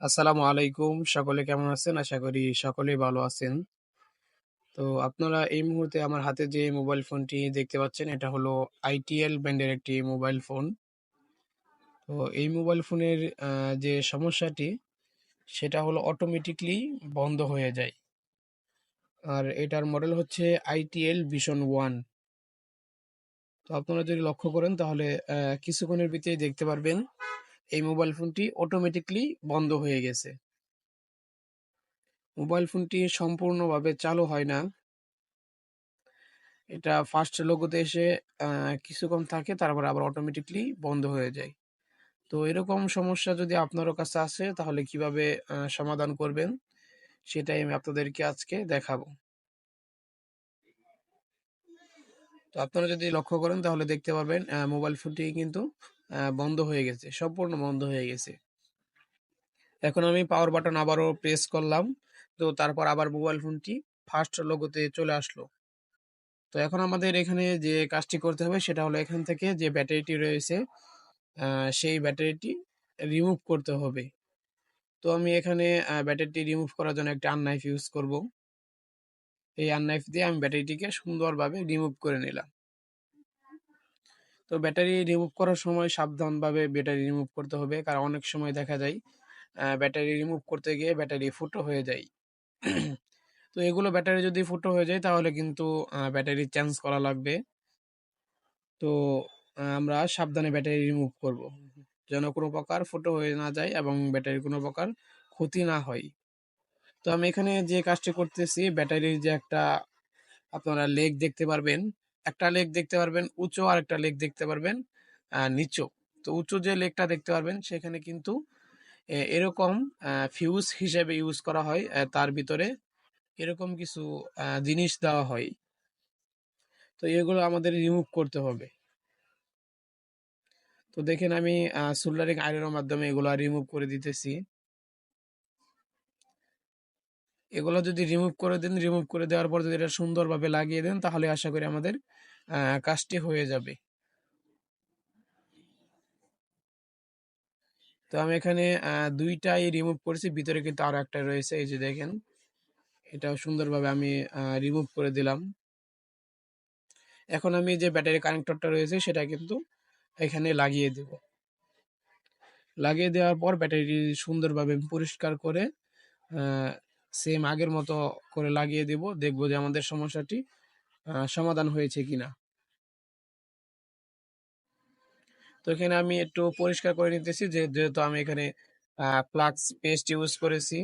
আসসালামু আলাইকুম। সকলে কেমন আছেন? আশা করি সকলেই ভালো আছেন। তো আপনারা এই মুহূর্তে আমার হাতে যে মোবাইল ফোনটি দেখতে পাচ্ছেন, এটা হলো আইটিএল ব্র্যান্ডের একটি মোবাইল ফোন। তো এই মোবাইল ফোনের যে সমস্যাটি, সেটা হলো অটোমেটিকলি বন্ধ হয়ে যায়। আর এটার মডেল হচ্ছে আইটিএল ভিশন ওয়ান তো আপনারা যদি লক্ষ্য করেন, তাহলে কিছুক্ষণের ভিতরেই দেখতে পারবেন এই মোবাইল ফোনটি অটোমেটিক্যালি বন্ধ হয়ে গেছে। মোবাইল ফোনটি সম্পূর্ণভাবে চালু হয় না। এটা ফার্স্ট লোগোতে এসে কিছুক্ষণ থাকে, তারপর আবার অটোমেটিক্যালি বন্ধ হয়ে যায়। তো এরকম সমস্যা যদি আপনারও কাছে আসে, তাহলে কীভাবে সমাধান করবেন, সেটাই আমি আপনাদেরকে আজকে দেখাবো। তো আপনারা যদি লক্ষ্য করেন, তাহলে দেখতে পারবেন মোবাইল ফোনটি কিন্তু বন্ধ হয়ে গেছে। সম্পূর্ণ বন্ধ হয়ে গেছে। এখন আমি পাওয়ার বাটন আবারও প্রেস করলাম। তো তারপর আবার মোবাইল ফোনটি ফার্স্ট লোগোতে চলে আসলো। তো এখন আমাদের এখানে যে কাজটি করতে হবে, সেটা হলো এখান থেকে যে ব্যাটারিটি রয়েছে সেই ব্যাটারিটি রিমুভ করতে হবে। তো আমি এখানে ব্যাটারিটি রিমুভ করার জন্য একটা আননাইফ ইউজ করব। এই আননাইফ দিয়ে আমি ব্যাটারিটিকে সুন্দরভাবে রিমুভ করে নিলাম। তো ব্যাটারি রিমুভ করার সময় সাবধানভাবে ব্যাটারি রিমুভ করতে হবে। কারণ অনেক সময় দেখা যায় ব্যাটারি রিমুভ করতে গিয়ে ব্যাটারি ফুটো হয়ে যায়। তো এগুলো ব্যাটারি যদি ফুটো হয়ে যায়, তাহলে কিন্তু ব্যাটারি চেঞ্জ করা লাগবে। তো আমরা সাবধানে ব্যাটারি রিমুভ করব। যেন কোনো প্রকার ফুটো হয়ে না যায় এবং ব্যাটারির কোনো প্রকার ক্ষতি না হয়। তো আমি এখানে যে কাজটি করতেছি, ব্যাটারির যে একটা আপনারা লেগ দেখতে পারবেন। একটা লেক দেখতে পারবেন, উঁচু আর একটা লেক দেখতে পারবেন নিচু। তো উঁচু যে লেকটা দেখতে পারবেন, সেখানে কিন্তু এরকম ফিউজ হিসেবে ইউজ করা হয়। তার ভিতরে এরকম কিছু জিনিস দেওয়া হয়। তো এগুলো আমাদের রিমুভ করতে হবে। তো দেখেন আমি সোল্ডারিং আয়রনের মাধ্যমে এগুলো রিমুভ করে দিতেছি। এগুলো যদি রিমুভ করে দেন, রিমুভ করে দেওয়ার পর যদি এটা সুন্দরভাবে লাগিয়ে দেন তাহলে আশা করি আমাদের কাজটি হয়ে যাবে। তো আমি এখানে দুইটাই রিমুভ করেছি। ভিতরে কিন্তু আরও একটা রয়েছে এই যে দেখেন। এটাও সুন্দরভাবে আমি রিমুভ করে দিলাম। এখন আমি যে ব্যাটারি কানেক্টরটা রয়েছে সেটা কিন্তু এখানে লাগিয়ে দেব। লাগিয়ে দেওয়ার পর ব্যাটারিটি সুন্দরভাবে পরিষ্কার করে সেম আগের মতো করে লাগিয়ে দেব। দেখব যে আমাদের সমস্যাটি সমাধান হয়েছে কিনা। তো এখানে আমি একটু পরিষ্কার করে নিতেছি যে, যেহেতু আমি এখানে, আ ফ্লাক্স পেস্ট ইউজ করেছি।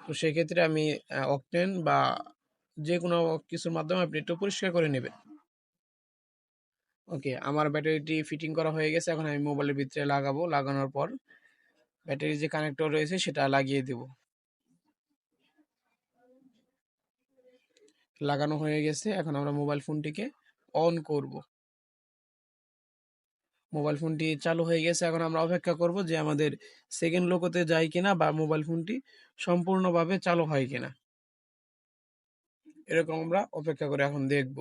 তো সেক্ষেত্রে আমি অকটেন বা যেকোনো কিছুর মাধ্যমে আপনি একটু পরিষ্কার করে নেবেন। ওকে, আমার ব্যাটারিটি ফিটিং করা হয়ে গেছে। এখন আমি মোবাইলের ভিতরে লাগাবো। লাগানোর পর ব্যাটারির যে কানেক্টর রয়েছে, সেটা লাগিয়ে দেব। লাগানো হয়ে গেছে। এখন আমরা মোবাইল ফোনটিকে অন করব। মোবাইল ফোনটি চালু হয়ে গেছে। এখন আমরা অপেক্ষা করব যে আমাদের সেকেন্ড লোগোতে যায় কিনা বা মোবাইল ফোনটি সম্পূর্ণভাবে চালু হয় কিনা। এরকম আমরা অপেক্ষা করে এখন দেখব।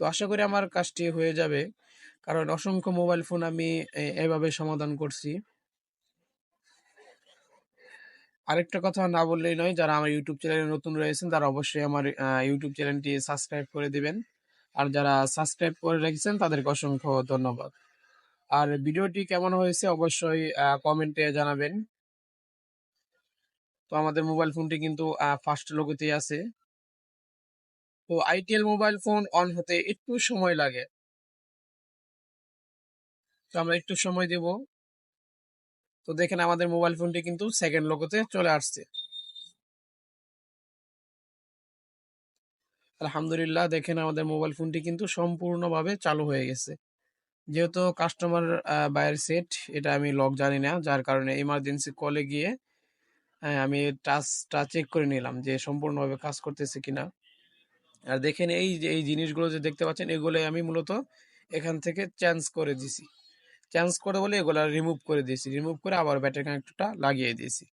তো আশা করি আমার কাজটি হয়ে যাবে। কারণ অসংখ্য মোবাইল ফোন আমি এভাবে সমাধান করছি। আরেকটা কথা না বললেই নয়, যারা আমার ইউটিউব চ্যানেলে নতুন রয়েছেন তারা অবশ্যই আমার ইউটিউব চ্যানেলটি সাবস্ক্রাইব করে দিবেন। আর যারা সাবস্ক্রাইব করে রেখেছেন তাদেরকে অসংখ্য ধন্যবাদ। আর ভিডিওটি কেমন হয়েছে অবশ্যই কমেন্টে জানাবেন। তো আমাদের মোবাইল ফোনটি কিন্তু ফার্স্ট লোগোতেই আছে। তো আইটিএল মোবাইল ফোন অন হতে একটু সময় লাগে। তো আমরা একটু সময় দেব। তো দেখেন আমাদের মোবাইল ফোনটি কিন্তু সেকেন্ড লোগোতে চলে আসছে। আলহামদুলিল্লাহ, দেখেন আমাদের মোবাইল ফোনটি কিন্তু সম্পূর্ণভাবে চালু হয়ে গেছে। যেহেতু কাস্টমার বায়ের সেট এটা আমি লক জানি না। যার কারণে এমার্জেন্সি কলে গিয়ে আমি টাচটা চেক করে নিলাম যে সম্পূর্ণভাবে কাজ করতেছে কিনা। আর দেখেন এই যে, এই জিনিসগুলো যে দেখতে পাচ্ছেন, এগুলোই আমি মূলত এখান থেকে চেঞ্জ করে দিছি। চেঞ্জ করে বলে এগুলা রিমুভ করে দিয়েছি। রিমুভ করে আবার ব্যাটারি কানেক্টরটা লাগিয়ে দিয়েছি।